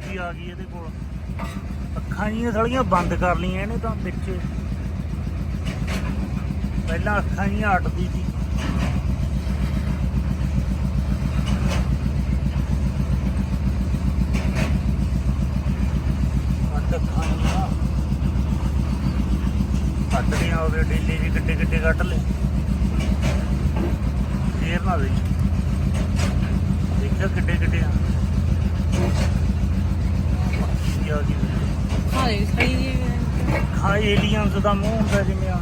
ਜੀ ਆ ਗਈ ਇਹਦੇ ਕੋਲ। ਅੱਖਾਂ ਜੀਆਂ ਥਲੀਆਂ ਬੰਦ ਕਰ ਲਈਆਂ ਇਹਨੇ ਤਾਂ ਵਿੱਚ। ਪਹਿਲਾਂ ਅੱਖਾਂ ਜੀਆਂ ਅਟਦੀ ਸੀ। ਅੱਟ ਅੱਖਾਂ ਜੀਆਂ ਕੱਟਦੀਆਂ ਉਹਦੇ ਡੇਲੇ ਜੀ ਕਿੱਡੇ ਕਿੱਡੇ ਕੱਟ ਲੈ ਫੇਰ ਨਾ ਦੇ ਦੇਖਿਆ ਕਿੱਡੇ ਕਿੱਡੇ ਆ ਗਈ ਹਾਂ ਇਹ ਸਹੀ ਹਾਂ ਏਲੀਅਨਸ ਦਾ ਮੂੰਹ ਹੁੰਦਾ ਜਿਵੇਂ ਆ।